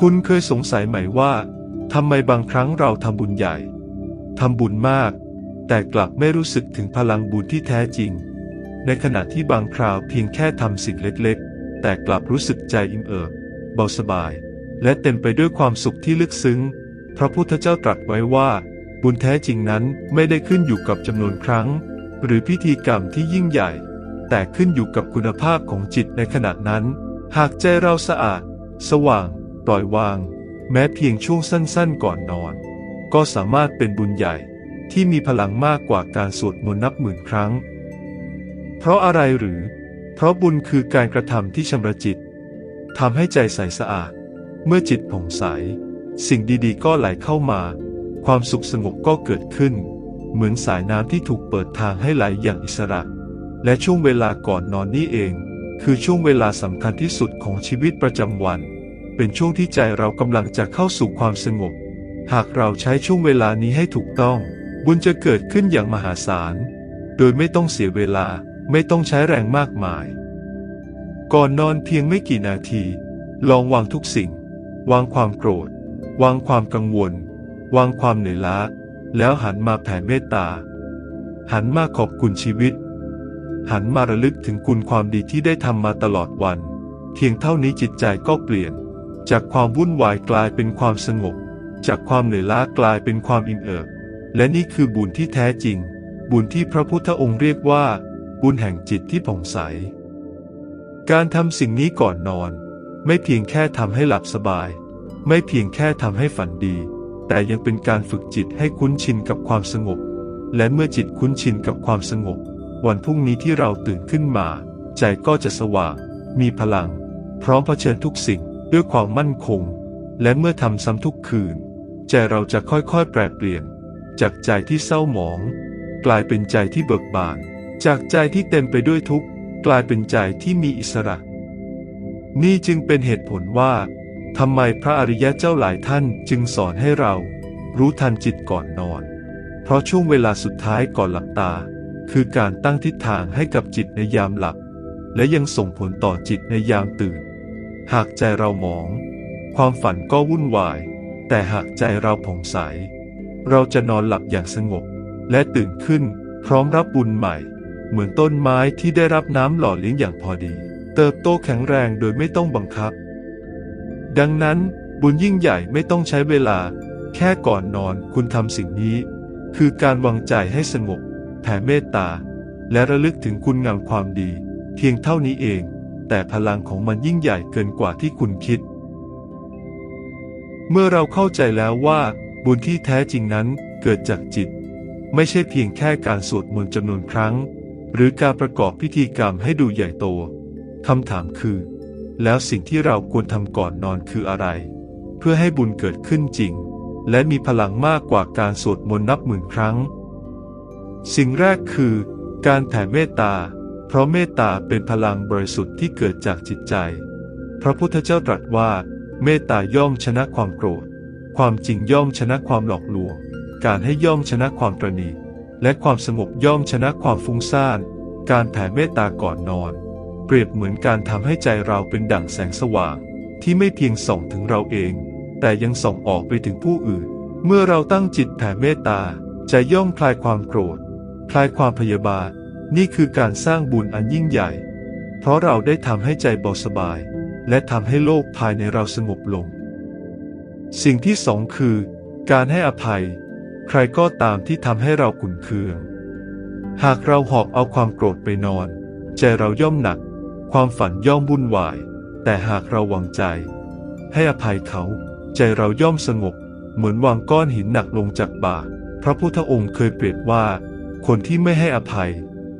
คุณเคยสงสัยไหมว่าทำไมบางครั้งเราทำบุญใหญ่ทำบุญมาก แต่กลับไม่รู้สึกถึงพลังบุญที่แท้จริง ในขณะที่บางคราวเพียงแค่ทำสิ่งเล็กๆ แต่กลับรู้สึกใจอิ่มเอิบเบาสบาย และเต็มไปด้วยความสุขที่ลึกซึ้ง พระพุทธเจ้าตรัสไว้ว่า บุญแท้จริงนั้นไม่ได้ขึ้นอยู่กับจำนวนครั้ง หรือพิธีกรรมที่ยิ่งใหญ่ แต่ขึ้นอยู่กับคุณภาพของจิตในขณะนั้น หากใจเราสะอาด สว่าง ปล่อยวาง แม้เพียงช่วงสั้นๆ ก่อนนอน ก็สามารถเป็นบุญใหญ่ที่มีพลังมากกว่าการสวดมนต์นับหมื่นครั้ง เพราะอะไรหรือ เพราะบุญคือการกระทำที่ชำระจิตทำให้ใจใสสะอาด เมื่อจิตผ่องใส สิ่งดีๆ ก็ไหลเข้ามา ความสุขสงบก็เกิดขึ้น เหมือนสายน้ำที่ถูกเปิดทางให้ไหลอย่างอิสระ และช่วงเวลาก่อนนอนนี่เอง คือช่วงเวลาสำคัญที่สุดของชีวิตประจำวัน เป็นช่วงที่ใจเรากำลังจะเข้าสู่ความสงบ หากเราใช้ช่วงเวลานี้ให้ถูกต้อง บุญจะเกิดขึ้นอย่างมหาศาล โดยไม่ต้องเสียเวลาไม่ต้องใช้แรงมากมาย ก่อนนอนเพียงไม่กี่นาที ลองวางทุกสิ่ง วางความโกรธ วางความกังวล วางความเหนื่อยล้า แล้วหันมาแผ่เมตตา หันมาขอบคุณชีวิต หันมาระลึกถึงคุณความดีที่ได้ทำมาตลอดวัน เพียงเท่านี้จิตใจก็เปลี่ยน จากความวุ่นวายกลายเป็นความสงบ จากความเหนื่อยล้ากลายเป็นความอิ่มเอิบ และนี่คือบุญที่แท้จริง บุญที่พระพุทธองค์เรียกว่า บุญแห่งจิตที่ผ่องใส การทำสิ่งนี้ก่อนนอน ไม่เพียงแค่ทำให้หลับสบาย ไม่เพียงแค่ทำให้ฝันดี แต่ยังเป็นการฝึกจิตให้คุ้นชินกับความสงบ และเมื่อจิตคุ้นชินกับความสงบ วันพรุ่งนี้ที่เราตื่นขึ้นมา ใจก็จะสว่างมีพลัง พร้อมเผชิญทุกสิ่ง ด้วยความมั่นคง และเมื่อทำซ้ำทุกคืน ใจเราจะค่อยๆแปรเปลี่ยน จากใจที่เศร้าหมอง กลายเป็นใจที่เบิกบาน จากใจที่เต็มไปด้วยทุกข์กลายเป็นใจที่มีอิสระ นี่จึงเป็นเหตุผลว่าทำไมพระอริยะเจ้าหลายท่านจึงสอนให้เรา รู้ทันจิตก่อนนอน เพราะช่วงเวลาสุดท้ายก่อนหลับตา คือการตั้งทิศทางให้กับจิตในยามหลับ และยังส่งผลต่อจิตในยามตื่น หากใจเราหมอง ความฝันก็วุ่นวาย แต่หากใจเราผ่องใส เราจะนอนหลับอย่างสงบ และตื่นขึ้น พร้อมรับบุญใหม่ เหมือนต้นไม้ที่ได้รับน้ำหล่อเลี้ยงอย่างพอดี เติบโตแข็งแรงโดยไม่ต้องบังคับ ดังนั้นบุญยิ่งใหญ่ไม่ต้องใช้เวลา แค่ก่อนนอนคุณทำสิ่งนี้ คือการวางใจให้สงบ แผ่เมตตา และระลึกถึงคุณงามความดี เพียงเท่านี้เอง แต่พลังของมันยิ่งใหญ่เกินกว่าที่คุณคิด เมื่อเราเข้าใจแล้วว่า บุญที่แท้จริงนั้นเกิดจากจิต ไม่ใช่เพียงแค่การสวดมนต์จำนวนครั้ง หรือการประกอบพิธีกรรมให้ดูใหญ่โตคำถามคือ แล้วสิ่งที่เราควรทำก่อนนอนคืออะไร เพื่อให้บุญเกิดขึ้นจริง และมีพลังมากกว่าการสวดมนต์นับหมื่นครั้ง สิ่งแรกคือ การแผ่เมตตา เพราะเมตตาเป็นพลังบริสุทธิ์ที่เกิดจากจิตใจ พระพุทธเจ้าตรัสว่า เมตตาย่อมชนะความโกรธ ความจริงย่อมชนะความหลอกลวง การให้ย่อมชนะความตรณีและความสงบย่อมชนะความฟุ้งซ่าน การแผ่เมตตาก่อนนอน เปรียบเหมือนการทำให้ใจเราเป็นดั่งแสงสว่าง ที่ไม่เพียงส่องถึงเราเอง แต่ยังส่องออกไปถึงผู้อื่น เมื่อเราตั้งจิตแผ่เมตตาใจย่อมคลายความโกรธ คลายความพยาบาท นี่คือการสร้างบุญอันยิ่งใหญ่ เพราะเราได้ทำให้ใจเบาสบาย และทำให้โลกภายในเราสงบลง สิ่งที่สองคือ การให้อภัย ใครก็ตามที่ทำให้เราขุ่นเคือง หากเราหอบเอาความโกรธไปนอน ใจเราย่อมหนัก ความฝันย่อมวุ่นวาย แต่หากเราวางใจ ให้อภัยเขา ใจเราย่อมสงบ เหมือนวางก้อนหินหนักลงจากบ่า พระพุทธองค์เคยเปรียบว่า คนที่ไม่ให้อภัย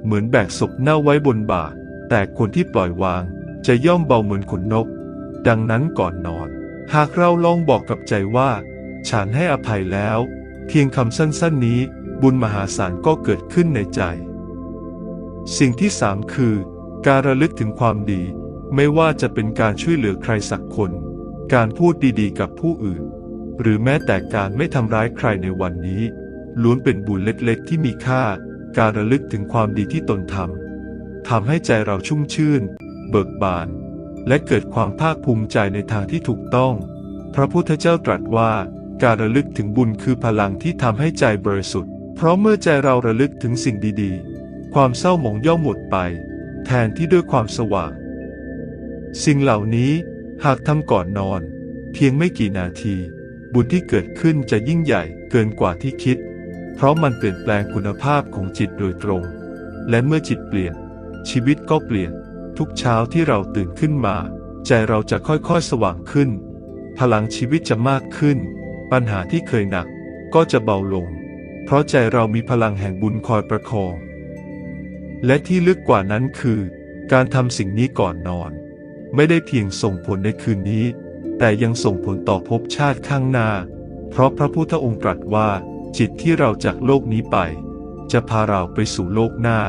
เหมือนแบกศพเน่าไว้บนบ่า แต่คนที่ปล่อยวาง จะย่อมเบาเหมือนขนนก ดังนั้นก่อนนอน หากเราลองบอกกับใจว่า ฉันให้อภัยแล้ว เพียงคำสั้นๆนี้ บุญมหาศาลก็เกิดขึ้นในใจ สิ่งที่สามคือ การระลึกถึงความดี ไม่ว่าจะเป็นการช่วยเหลือใครสักคน การพูดดีๆ กับผู้อื่น หรือแม้แต่การไม่ทำร้ายใครในวันนี้ล้วนเป็นบุญเล็กๆ ที่มีค่า การระลึกถึงความดีที่ตนทำทำให้ใจเราชุ่มชื่น เบิกบาน และเกิดความภาคภูมิใจในทางที่ถูกต้อง พระพุทธเจ้าตรัสว่า การระลึกถึงบุญคือพลังที่ทำให้ใจบริสุทธิ์ เพราะเมื่อใจเราระลึกถึงสิ่งดีๆ ความเศร้าหมองย่อมหมดไป แทนที่ด้วยความสว่าง สิ่งเหล่านี้หากทำก่อนนอน เพียงไม่กี่นาที บุญที่เกิดขึ้นจะยิ่งใหญ่เกินกว่าที่คิด เพราะมันเปลี่ยนแปลงคุณภาพของจิตโดยตรง และเมื่อจิตเปลี่ยน ชีวิตก็เปลี่ยน ทุกเช้าที่เราตื่นขึ้นมา ใจเราจะค่อยๆสว่างขึ้น พลังชีวิตจะมากขึ้น ปัญหาที่เคยหนักก็จะเบาลง เพราะใจเรามีพลังแห่งบุญคอยประคอง และที่ลึกกว่านั้นคือ การทำสิ่งนี้ก่อนนอน ไม่ได้เพียงส่งผลในคืนนี้ แต่ยังส่งผลต่อภพชาติข้างหน้า เพราะพระพุทธองค์ตรัสว่า จิตที่เราจากโลกนี้ไป จะพาเราไปสู่โลกหน้า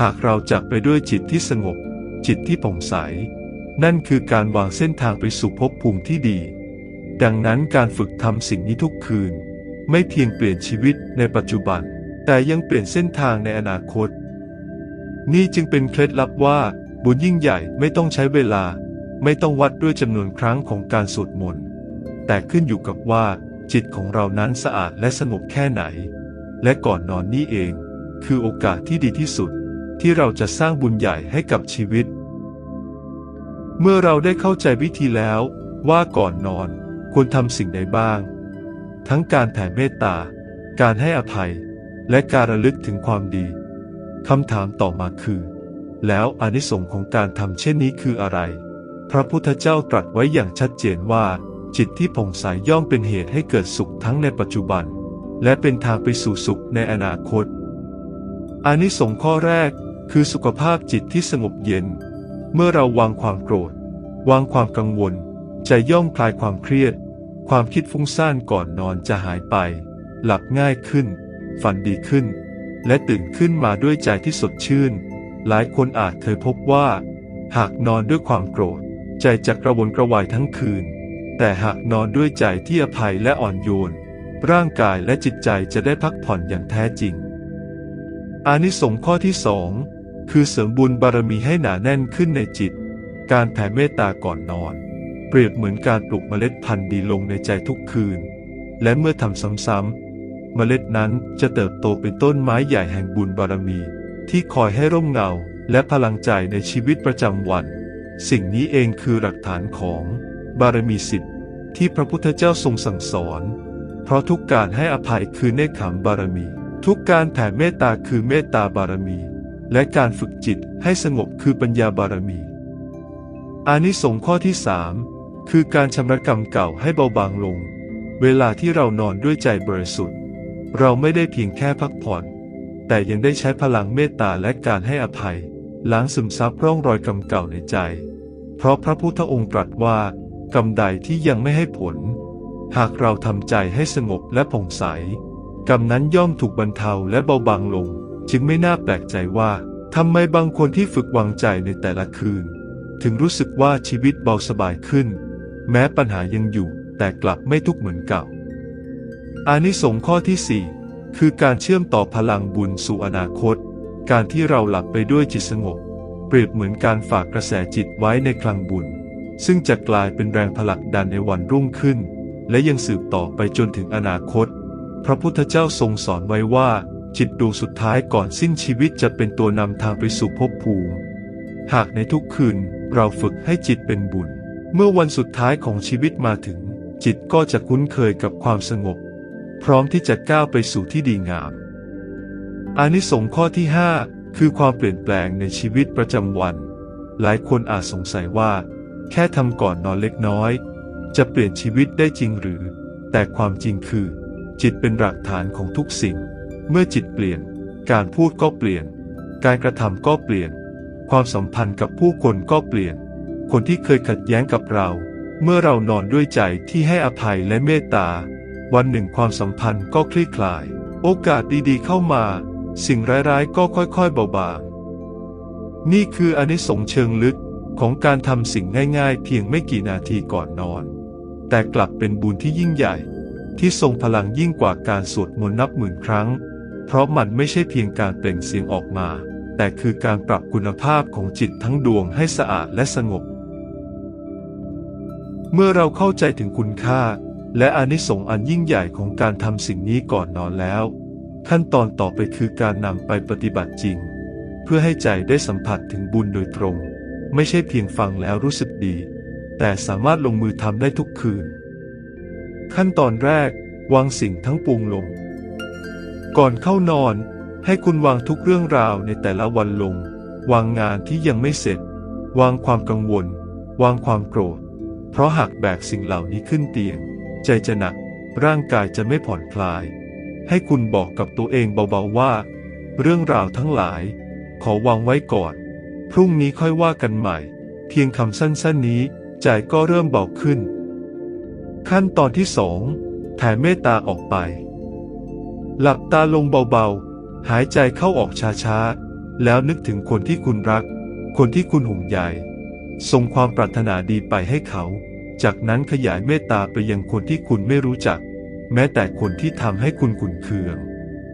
หากเราจากไปด้วยจิตที่สงบ จิตที่ผ่องใส นั่นคือการวางเส้นทางไปสู่ภพภูมิที่ดี ดังนั้นการฝึกทำสิ่งนี้ทุกคืน ไม่เพียงเปลี่ยนชีวิตในปัจจุบัน แต่ยังเปลี่ยนเส้นทางในอนาคต นี่จึงเป็นเคล็ดลับว่าบุญยิ่งใหญ่ไม่ต้องใช้เวลา ไม่ต้องวัดด้วยจำนวนครั้งของการสวดมนต์แต่ขึ้นอยู่กับว่า จิตของเรานั้นสะอาดและสงบแค่ไหน และก่อนนอนนี่เอง คือโอกาสที่ดีที่สุด ที่เราจะสร้างบุญใหญ่ให้กับชีวิต เมื่อเราได้เข้าใจวิธีแล้วว่าก่อนนอนควรทำสิ่งใดบ้าง ทั้งการแผ่เมตตา การให้อภัย และการระลึกถึงความดีคำถามต่อมาคือ แล้วอานิสงส์ของการทำเช่นนี้คืออะไร พระพุทธเจ้าตรัสไว้อย่างชัดเจนว่า จิตที่ผ่องใสยย่อมเป็นเหตุให้เกิดสุขทั้งในปัจจุบัน และเป็นทางไปสู่สุขในอนาคตอานิสงส์ข้อแรกคือสุขภาพจิตที่สงบเย็น เมื่อเราวางความโกรธ วางความกังวล ใจย่อมคลายความเครียด ความคิดฟุ้งซ่านก่อนนอนจะหายไป หลับง่ายขึ้น ฝันดีขึ้น และตื่นขึ้นมาด้วยใจที่สดชื่น หลายคนอาจเคยพบว่า หากนอนด้วยความโกรธ ใจจะกระวนกระวายทั้งคืน แต่หากนอนด้วยใจที่อภัยและอ่อนโยน ร่างกายและจิตใจจะได้พักผ่อนอย่างแท้จริง อานิสงส์ข้อที่สองคือเสริมบุญบารมีให้หนาแน่นขึ้นในจิต การแผ่เมตตาก่อนนอน เปรียบเหมือนการปลูกเมล็ดพันธุ์ดีลงในใจทุกคืน และเมื่อทำซ้ำๆ เมล็ดนั้นจะเติบโตเป็นต้นไม้ใหญ่แห่งบุญบารมี ที่คอยให้ร่มเงาและพลังใจในชีวิตประจำวัน สิ่งนี้เองคือหลักฐานของ บารมีสิทธิ์ที่พระพุทธเจ้าทรงสั่งสอน เพราะทุกการให้อภัยคือเนคขมบารมี ทุกการแผ่เมตตาคือเมตตาบารมี และการฝึกจิตให้สงบคือปัญญาบารมี อานิสงส์ข้อที่สามคือการชำระกรรมเก่าให้เบาบางลง เวลาที่เรานอนด้วยใจบริสุทธิ์ เราไม่ได้เพียงแค่พักผ่อน แต่ยังได้ใช้พลังเมตตาและการให้อภัยล้างซึมซับร่องรอยกรรมเก่าในใจ เพราะพระพุทธองค์ตรัสว่า กรรมใดที่ยังไม่ให้ผล หากเราทำใจให้สงบและผ่องใส กรรมนั้นย่อมถูกบรรเทาและเบาบางลง จึงไม่น่าแปลกใจว่าทำไมบางคนที่ฝึกวางใจในแต่ละคืน ถึงรู้สึกว่าชีวิตเบาสบายขึ้น แม้ปัญหายังอยู่แต่กลับไม่ทุกข์เหมือนเก่าอานิสงส์ข้อที่ 4 คือการเชื่อมต่อพลังบุญสู่อนาคต การที่เราหลับไปด้วยจิตสงบ เปรียบเหมือนการฝากกระแสจิตไว้ในคลังบุญ ซึ่งจะกลายเป็นแรงผลักดันในวันรุ่งขึ้น และยังสืบต่อไปจนถึงอนาคต พระพุทธเจ้าทรงสอนไว้ว่า จิตดวงสุดท้ายก่อนสิ้นชีวิตจะเป็นตัวนำทางไปสู่ภพภูมิ หากในทุกคืนเราฝึกให้จิตเป็นบุญ เมื่อวันสุดท้ายของชีวิตมาถึง จิตก็จะคุ้นเคยกับความสงบ พร้อมที่จะก้าวไปสู่ที่ดีงามอานิสงส์ข้อที่ 5 คือความเปลี่ยนแปลงในชีวิตประจำวัน หลายคนอาจสงสัยว่า แค่ทำก่อนนอนเล็กน้อย จะเปลี่ยนชีวิตได้จริงหรือ แต่ความจริงคือ จิตเป็นหลักฐานของทุกสิ่ง เมื่อจิตเปลี่ยน การพูดก็เปลี่ยน การกระทำก็เปลี่ยน ความสัมพันธ์กับผู้คนก็เปลี่ยน คนที่เคยขัดแย้งกับเรา เมื่อเรานอนด้วยใจที่ให้อภัยและเมตตา วันหนึ่งความสัมพันธ์ก็คลี่คลาย โอกาสดีๆเข้ามา สิ่งร้ายๆก็ค่อยๆเบาบางนี่คืออนิสงส์เชิงลึก ของการทำสิ่งง่ายๆ เพียงไม่กี่นาทีก่อนนอน แต่กลับเป็นบุญที่ยิ่งใหญ่ ที่ทรงพลังยิ่งกว่าการสวดมนต์นับหมื่นครั้ง เพราะมันไม่ใช่เพียงการเปล่งเสียงออกมา แต่คือการปรับคุณภาพของจิตทั้งดวงให้สะอาดและสงบ เมื่อเราเข้าใจถึงคุณค่า และอนิสงส์อันยิ่งใหญ่ของการทำสิ่งนี้ก่อนนอนแล้ว ขั้นตอนต่อไปคือการนำไปปฏิบัติจริง เพื่อให้ใจได้สัมผัสถึงบุญโดยตรง ไม่ใช่เพียงฟังแล้วรู้สึกดี แต่สามารถลงมือทำได้ทุกคืน ขั้นตอนแรก วางสิ่งทั้งปวงลง ก่อนเข้านอน ให้คุณวางทุกเรื่องราวในแต่ละวันลง วางงานที่ยังไม่เสร็จ วางความกังวล วางความโกรธ เพราะหากแบกสิ่งเหล่านี้ขึ้นเตียง ใจจะหนัก ร่างกายจะไม่ผ่อนคลาย ให้คุณบอกกับตัวเองเบาๆว่า เรื่องราวทั้งหลาย ขอวางไว้ก่อน พรุ่งนี้ค่อยว่ากันใหม่ เพียงคำสั้นๆนี้ ใจก็เริ่มเบาขึ้น ขั้นตอนที่สองแผ่เมตตาออกไป หลับตาลงเบาๆ หายใจเข้าออกช้าๆ แล้วนึกถึงคนที่คุณรัก คนที่คุณห่วงใยส่งความปรารถนาดีไปให้เขา จากนั้นขยายเมตตาไปยังคนที่คุณไม่รู้จัก แม้แต่คนที่ทำให้คุณขุนเคือง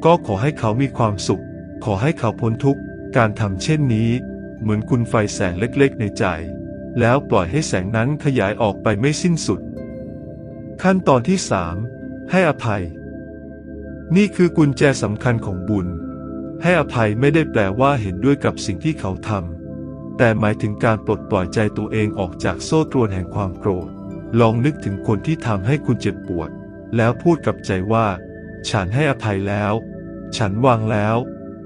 ก็ขอให้เขามีความสุข ขอให้เขาพ้นทุกข์ การทำเช่นนี้ เหมือนคุณไฟแสงเล็กๆในใจ แล้วปล่อยให้แสงนั้นขยายออกไปไม่สิ้นสุด ขั้นตอนที่สามให้อภัย นี่คือกุญแจสำคัญของบุญ ให้อภัยไม่ได้แปลว่าเห็นด้วยกับสิ่งที่เขาทำแต่หมายถึงการปลดปล่อยใจตัวเองออกจากโซ่ตรวนแห่งความโกรธ ลองนึกถึงคนที่ทำให้คุณเจ็บปวด แล้วพูดกับใจว่า ฉันให้อภัยแล้ว ฉันวางแล้ว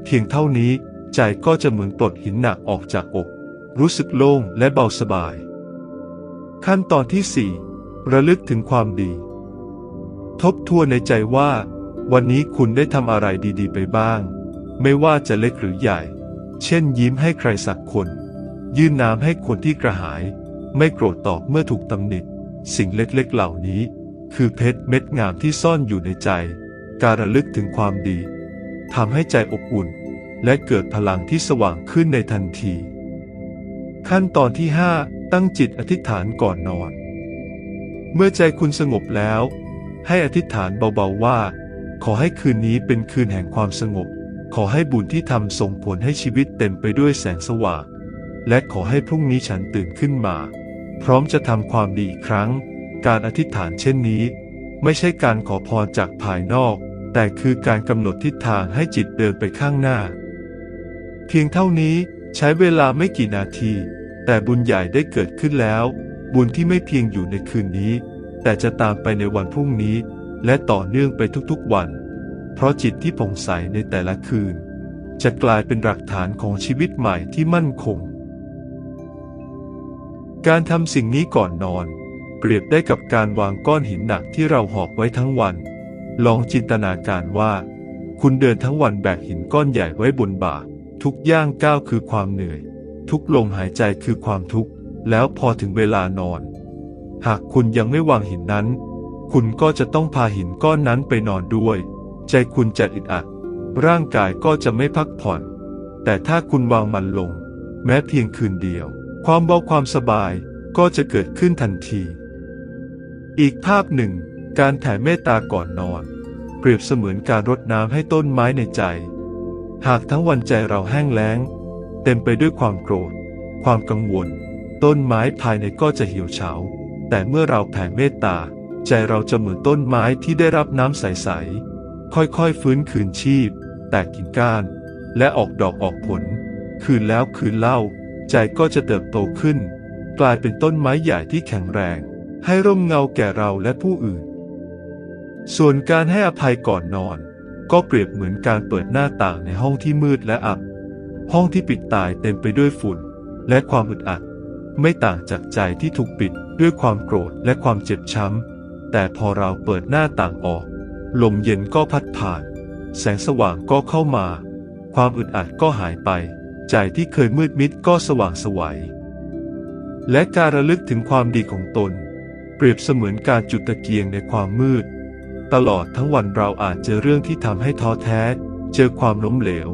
เพียงเท่านี้ ใจก็จะเหมือนปลดหินหนักออกจากอก รู้สึกโล่งและเบาสบาย ขั้นตอนที่สี่ระลึกถึงความดี ทบทวนในใจว่า วันนี้คุณได้ทำอะไรดีๆ ไปบ้าง ไม่ว่าจะเล็กหรือใหญ่ เช่นยิ้มให้ใครสักคน ยื่นน้ำให้คนที่กระหาย ไม่โกรธตอบเมื่อถูกตำหนิสิ่งเล็กๆเหล่านี้ คือเพชรเม็ดงามที่ซ่อนอยู่ในใจ การระลึกถึงความดีทำให้ใจอบอุ่น และเกิดพลังที่สว่างขึ้นในทันที ขั้นตอนที่ 5 ตั้งจิตอธิษฐานก่อนนอน เมื่อใจคุณสงบแล้ว ให้อธิษฐานเบาๆว่า ขอให้คืนนี้เป็นคืนแห่งความสงบ ขอให้บุญที่ทำส่งผลให้ชีวิตเต็มไปด้วยแสงสว่าง และขอให้พรุ่งนี้ฉันตื่นขึ้นมา พร้อมจะทำความดีอีกครั้ง การอธิษฐานเช่นนี้ ไม่ใช่การขอพรจากภายนอก แต่คือการกำหนดทิศทางให้จิตเดินไปข้างหน้า เพียงเท่านี้ใช้เวลาไม่กี่นาที แต่บุญใหญ่ได้เกิดขึ้นแล้ว บุญที่ไม่เพียงอยู่ในคืนนี้ แต่จะตามไปในวันพรุ่งนี้ และต่อเนื่องไปทุกๆวัน เพราะจิตที่ผ่องใสในแต่ละคืน จะกลายเป็นหลักฐานของชีวิตใหม่ที่มั่นคง การทำสิ่งนี้ก่อนนอน เปรียบได้กับการวางก้อนหินหนักที่เราหอบไว้ทั้งวัน ลองจินตนาการว่า คุณเดินทั้งวันแบกหินก้อนใหญ่ไว้บนบ่า ทุกย่างก้าวคือความเหนื่อย ทุกลมหายใจคือความทุกข์ แล้วพอถึงเวลานอน หากคุณยังไม่วางหินนั้น คุณก็จะต้องพาหินก้อนนั้นไปนอนด้วย ใจคุณจะอึดอัด ร่างกายก็จะไม่พักผ่อน แต่ถ้าคุณวางมันลง แม้เพียงคืนเดียว ความเบาความสบายก็จะเกิดขึ้นทันที อีกภาพหนึ่ง การแผ่เมตตาก่อนนอน เปรียบเสมือนการรดน้ำให้ต้นไม้ในใจ หากทั้งวันใจเราแห้งแล้ง เต็มไปด้วยความโกรธ ความกังวล ต้นไม้ภายในก็จะเหี่ยวเฉา แต่เมื่อเราแผ่เมตตา ใจเราจะเหมือนต้นไม้ที่ได้รับน้ำใสๆ ค่อยๆฟื้นคืนชีพ แตกกิ่งก้าน และออกดอกออกผล คืนแล้วคืนเล่า ใจก็จะเติบโตขึ้น กลายเป็นต้นไม้ใหญ่ที่แข็งแรง ให้ร่มเงาแก่เราและผู้อื่น ส่วนการให้อภัยก่อนนอน ก็เปรียบเหมือนการเปิดหน้าต่างในห้องที่มืดและอับ ห้องที่ปิดตายเต็มไปด้วยฝุ่น และความอึดอัด ไม่ต่างจากใจที่ถูกปิดด้วยความโกรธและความเจ็บช้ำ แต่พอเราเปิดหน้าต่างออก ลมเย็นก็พัดผ่าน แสงสว่างก็เข้ามา ความอึดอัดก็หายไป ใจที่เคยมืดมิดก็สว่างสวัย และการระลึกถึงความดีของตน เปรียบเสมือนการจุดตะเกียงในความมืด ตลอดทั้งวันเราอาจเจอเรื่องที่ทำให้ท้อแท้ เจอความล้มเหลว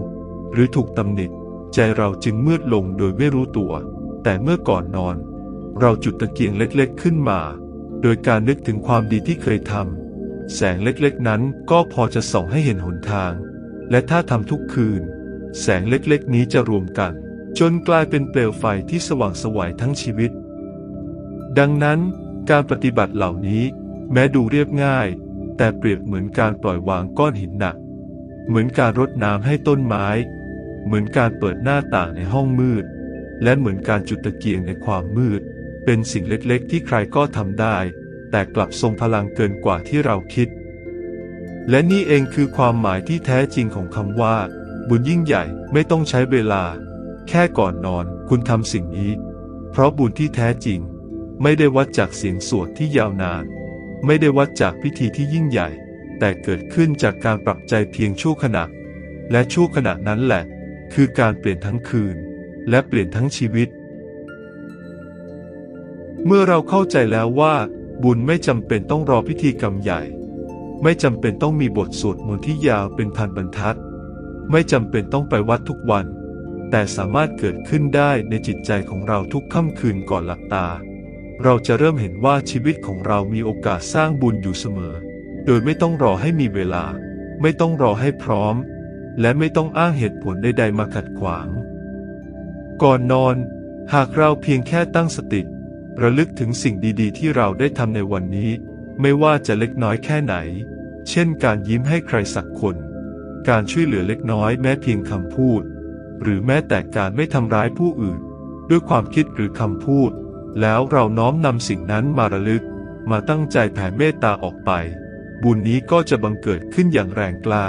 หรือถูกตำหนิใจเราจึงมืดลงโดยไม่รู้ตัว แต่เมื่อก่อนนอน เราจุดตะเกียงเล็กๆขึ้นมา โดยการนึกถึงความดีที่เคยทำแสงเล็กๆนั้นก็พอจะส่องให้เห็นหนทาง และถ้าทำทุกคืน แสงเล็กๆนี้จะรวมกัน จนกลายเป็นเปลวไฟที่สว่างสวยทั้งชีวิต ดังนั้น การปฏิบัติเหล่านี้ แม้ดูเรียบง่าย แต่เปรียบเหมือนการปล่อยวางก้อนหินหนัก เหมือนการรดน้ำให้ต้นไม้ เหมือนการเปิดหน้าต่างในห้องมืด และเหมือนการจุดตะเกียงในความมืด เป็นสิ่งเล็กๆ ที่ใครก็ทำได้ แต่กลับทรงพลังเกินกว่าที่เราคิด และนี่เองคือความหมายที่แท้จริงของคำว่า บุญยิ่งใหญ่ไม่ต้องใช้เวลา แค่ก่อนนอนคุณทำสิ่งนี้ เพราะบุญที่แท้จริง ไม่ได้วัดจากเสียงสวดที่ยาวนาน ไม่ได้วัดจากพิธีที่ยิ่งใหญ่ แต่เกิดขึ้นจากการปรับใจเพียงชั่วขณะ และชั่วขณะนั้นแหละ คือการเปลี่ยนทั้งคืน และเปลี่ยนทั้งชีวิต เมื่อเราเข้าใจแล้วว่า บุญไม่จำเป็นต้องรอพิธีกรรมใหญ่ ไม่จำเป็นต้องมีบทสวดมนต์ที่ยาวเป็นพันบรรทัด ไม่จำเป็นต้องไปวัดทุกวัน แต่สามารถเกิดขึ้นได้ในจิตใจของเราทุกค่ำคืนก่อนหลับตา เราจะเริ่มเห็นว่าชีวิตของเรามีโอกาสสร้างบุญอยู่เสมอ โดยไม่ต้องรอให้มีเวลา ไม่ต้องรอให้พร้อม และไม่ต้องอ้างเหตุผลใดๆมาขัดขวาง ก่อนนอน หากเราเพียงแค่ตั้งสติระลึกถึงสิ่งดีๆ ที่เราได้ทำในวันนี้ ไม่ว่าจะเล็กน้อยแค่ไหน เช่นการยิ้มให้ใครสักคน การช่วยเหลือเล็กน้อยแม้เพียงคำพูด หรือแม้แต่การไม่ทำร้ายผู้อื่น ด้วยความคิดหรือคำพูด แล้วเราน้อมนำสิ่งนั้นมาระลึก มาตั้งใจแผ่เมตตาออกไป บุญนี้ก็จะบังเกิดขึ้นอย่างแรงกล้า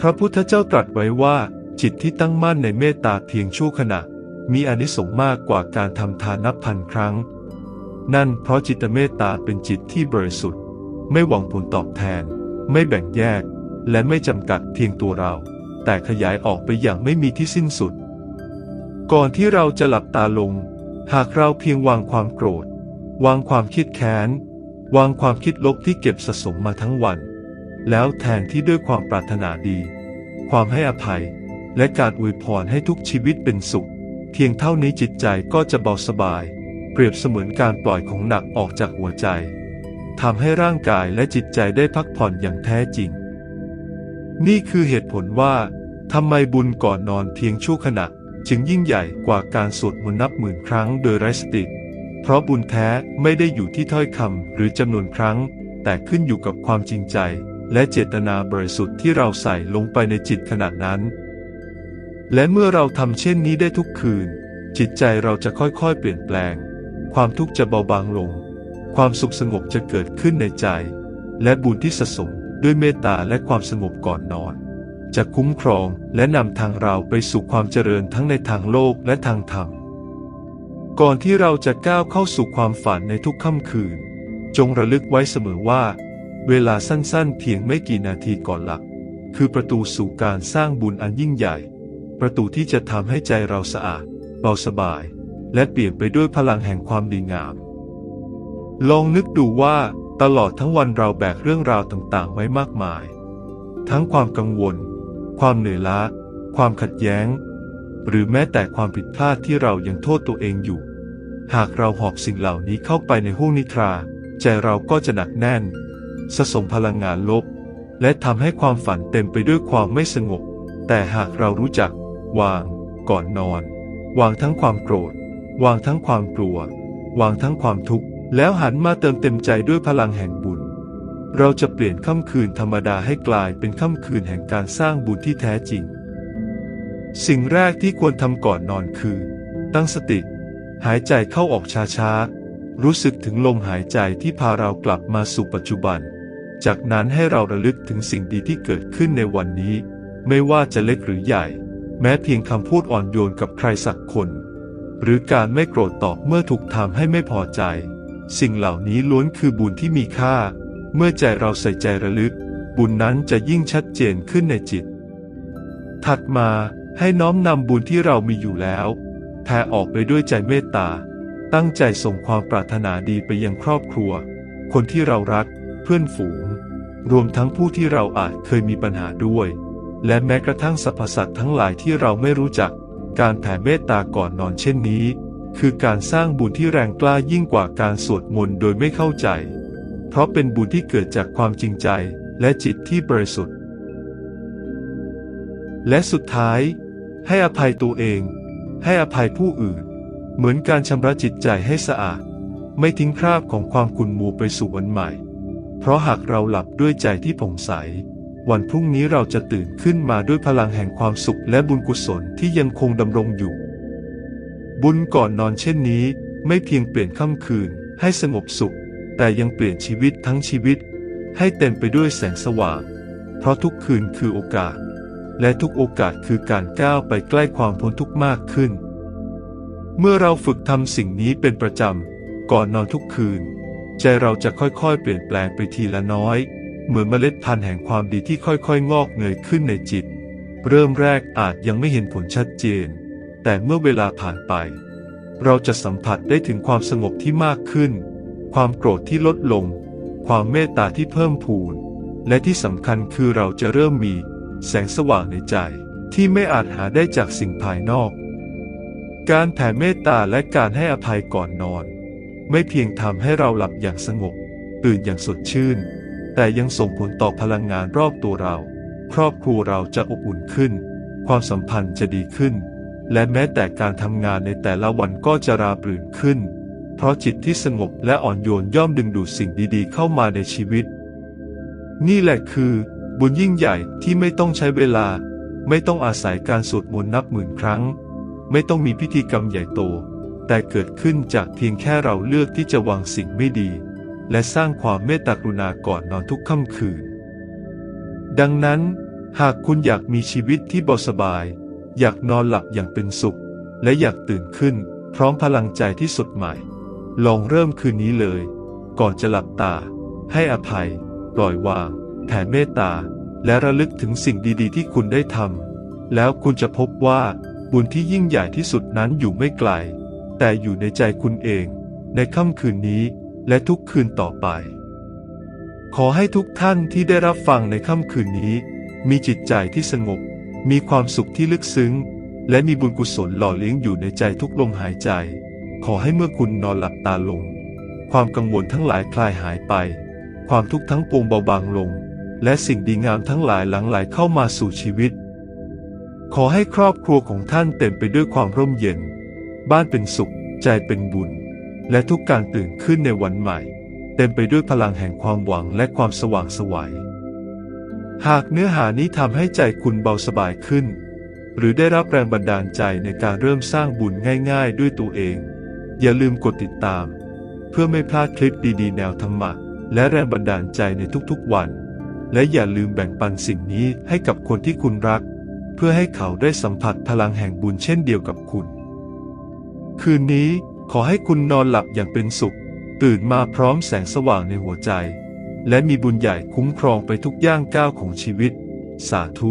พระพุทธเจ้าตรัสไว้ว่า จิตที่ตั้งมั่นในเมตตาเพียงชั่วขณะ มีอนิสงส์มากกว่าการทำทานนับพันครั้ง นั่นเพราะจิตเมตตาเป็นจิตที่บริสุทธิ์ ไม่หวังผลตอบแทน ไม่แบ่งแยก และไม่จำกัดเพียงตัวเรา แต่ขยายออกไปอย่างไม่มีที่สิ้นสุด ก่อนที่เราจะหลับตาลง หากเราเพียงวางความโกรธ วางความคิดแค้น วางความคิดลบที่เก็บสะสมมาทั้งวัน แล้วแทนที่ด้วยความปรารถนาดี ความให้อภัย และการอวยพรให้ทุกชีวิตเป็นสุข เพียงเท่านี้จิตใจก็จะเบาสบาย เปรียบเสมือนการปล่อยของหนักออกจากหัวใจทำให้ร่างกายและจิตใจได้พักผ่อนอย่างแท้จริง นี่คือเหตุผลว่าทำไมบุญก่อนนอนเพียงชั่วขณะ จึงยิ่งใหญ่กว่าการสวดมนต์นับหมื่นครั้งโดยไร้สติ เพราะบุญแท้ไม่ได้อยู่ที่ถ้อยคำหรือจำนวนครั้ง แต่ขึ้นอยู่กับความจริงใจ และเจตนาบริสุทธิ์ที่เราใส่ลงไปในจิตขณะนั้น และเมื่อเราทำเช่นนี้ได้ทุกคืน จิตใจเราจะค่อยๆ เปลี่ยนแปลง ความทุกข์จะเบาบางลง ความสุขสงบจะเกิดขึ้นในใจ และบุญที่สะสมด้วยเมตตาและความสงบก่อนนอน จะคุ้มครองและนำทางเราไปสู่ความเจริญทั้งในทางโลกและทางธรรม ก่อนที่เราจะก้าวเข้าสู่ความฝันในทุกค่ำคืน จงระลึกไว้เสมอว่า เวลาสั้นๆ เพียงไม่กี่นาทีก่อนหลับคือประตูสู่การสร้างบุญอันยิ่งใหญ่ ประตูที่จะทำให้ใจเราสะอาดเบาสบาย และเปลี่ยนไปด้วยพลังแห่งความดีงาม ลองนึกดูว่าตลอดทั้งวันเราแบกเรื่องราวต่างๆ ไว้มากมาย ทั้งความกังวล ความเหนื่อยล้า ความขัดแย้ง หรือแม้แต่ความผิดพลาดที่เรายังโทษตัวเองอยู่ หากเราหอบสิ่งเหล่านี้เข้าไปในห้วงนิทรา ใจเราก็จะหนักแน่น สะสมพลังงานลบ และทำให้ความฝันเต็มไปด้วยความไม่สงบ แต่หากเรารู้จัก วาง ก่อนนอน วางทั้งความโกรธ วางทั้งความกลัว วางทั้งความทุกข์ แล้วหันมาเติมเต็มใจด้วยพลังแห่งบุญ เราจะเปลี่ยนค่ำคืนธรรมดาให้กลายเป็นค่ำคืนแห่งการสร้างบุญที่แท้จริง สิ่งแรกที่ควรทำก่อนนอนคือ ตั้งสติ หายใจเข้าออกช้าๆ รู้สึกถึงลมหายใจที่พาเรากลับมาสู่ปัจจุบัน จากนั้นให้เราระลึกถึงสิ่งดีที่เกิดขึ้นในวันนี้ ไม่ว่าจะเล็กหรือใหญ่ แม้เพียงคำพูดอ่อนโยนกับใครสักคน หรือการไม่โกรธตอบเมื่อถูกทำให้ไม่พอใจ สิ่งเหล่านี้ล้วนคือบุญที่มีค่า เมื่อใจเราใส่ใจระลึก บุญนั้นจะยิ่งชัดเจนขึ้นในจิต ถัดมาให้น้อมนำบุญที่เรามีอยู่แล้วแผ่ออกไปด้วยใจเมตตา ตั้งใจส่งความปรารถนาดีไปยังครอบครัว คนที่เรารัก เพื่อนฝูง รวมทั้งผู้ที่เราอาจเคยมีปัญหาด้วย และแม้กระทั่งสรรพสัตว์ทั้งหลายที่เราไม่รู้จัก การแผ่เมตตาก่อนนอนเช่นนี้ คือการสร้างบุญที่แรงกล้ายิ่งกว่าการสวดมนต์โดยไม่เข้าใจ เพราะเป็นบุญที่เกิดจากความจริงใจและจิตที่บริสุทธิ์ และสุดท้าย ให้อภัยตัวเอง ให้อภัยผู้อื่น เหมือนการชำระจิตใจให้สะอาด ไม่ทิ้งคราบของความขุ่นมัวไปสู่วันใหม่ เพราะหากเราหลับด้วยใจที่ผ่องใส วันพรุ่งนี้เราจะตื่นขึ้นมาด้วยพลังแห่งความสุขและบุญกุศลที่ยังคงดำรงอยู่ บุญก่อนนอนเช่นนี้ ไม่เพียงเปลี่ยนค่ำคืนให้สงบสุข แต่ยังเปลี่ยนชีวิตทั้งชีวิต ให้เต็มไปด้วยแสงสว่าง เพราะทุกคืนคือโอกาส และทุกโอกาสคือการก้าวไปใกล้ความพ้นทุกข์มากขึ้น เมื่อเราฝึกทำสิ่งนี้เป็นประจำ ก่อนนอนทุกคืน ใจเราจะค่อยๆ เปลี่ยนแปลงไปทีละน้อย เหมือนเมล็ดพันธุ์แห่งความดีที่ค่อยๆ งอกเงยขึ้นในจิต เริ่มแรกอาจยังไม่เห็นผลชัดเจน แต่เมื่อเวลาผ่านไป เราจะสัมผัสได้ถึงความสงบที่มากขึ้น ความโกรธที่ลดลง ความเมตตาที่เพิ่มพูน และที่สำคัญคือเราจะเริ่มมี แสงสว่างในใจ ที่ไม่อาจหาได้จากสิ่งภายนอก การแผ่เมตตาและการให้อภัยก่อนนอน ไม่เพียงทำให้เราหลับอย่างสงบ ตื่นอย่างสดชื่น แต่ยังส่งผลต่อพลังงานรอบตัวเรา ครอบครัวเราจะอบอุ่นขึ้น ความสัมพันธ์จะดีขึ้น และแม้แต่การทำงานในแต่ละวันก็จะราบรื่นขึ้น ราะจิตที่สงบและอ่อนโยนย่อมดึงดูดสิ่งดีๆ เข้ามาในชีวิต นี่แหละคือ บุญยิ่งใหญ่ที่ไม่ต้องใช้เวลา ไม่ต้องอาศัยการสวดมนต์นับหมื่นครั้ง ไม่ต้องมีพิธีกรรมใหญ่โต แต่เกิดขึ้นจากเพียงแค่เราเลือกที่จะวางสิ่งไม่ดี และสร้างความเมตตากรุณาก่อนนอนทุกค่ำคืน ดังนั้น หากคุณอยากมีชีวิตที่เบาสบาย อยากนอนหลับอย่างเป็นสุข และอยากตื่นขึ้น พร้อมพลังใจที่สดใหม่ ลองเริ่มคืนนี้เลย ก่อนจะหลับตา ให้อภัย ปล่อยวางแผ่เมตตา และระลึกถึงสิ่งดีๆ ที่คุณได้ทำแล้วคุณจะพบว่าบุญที่ยิ่งใหญ่ที่สุดนั้นอยู่ไม่ไกล แต่อยู่ในใจคุณเอง ในค่ำคืนนี้ และทุกคืนต่อไป ขอให้ทุกท่านที่ได้รับฟังในค่ำคืนนี้ มีจิตใจที่สงบ มีความสุขที่ลึกซึ้ง และมีบุญกุศลหล่อเลี้ยงอยู่ในใจทุกลมหายใจ ขอให้เมื่อคุณนอนหลับตาลง ความกังวลทั้งหลายคลายหายไป ความทุกข์ทั้งปวงเบาบางลง และสิ่งดีงามทั้งหลายหลั่งไหลเข้ามาสู่ชีวิต ขอให้ครอบครัวของท่านเต็มไปด้วยความร่มเย็น บ้านเป็นสุข ใจเป็นบุญ และทุกการตื่นขึ้นในวันใหม่ เต็มไปด้วยพลังแห่งความหวังและความสว่างไสวัยหากเนื้อหานี้ทำให้ใจคุณเบาสบายขึ้น หรือได้รับแรงบันดาลใจในการเริ่มสร้างบุญง่าย ๆ ด้วยตัวเอง อย่าลืมกดติดตาม เพื่อไม่พลาดคลิปดีๆ แนวธรรมะ และแรงบันดาลใจในทุกๆวัน และอย่าลืมแบ่งปันสิ่งนี้ให้กับคนที่คุณรัก เพื่อให้เขาได้สัมผัสพลังแห่งบุญเช่นเดียวกับคุณ คืนนี้ขอให้คุณนอนหลับอย่างเป็นสุข ตื่นมาพร้อมแสงสว่างในหัวใจ และมีบุญใหญ่คุ้มครองไปทุกย่างก้าวของชีวิต สาธุ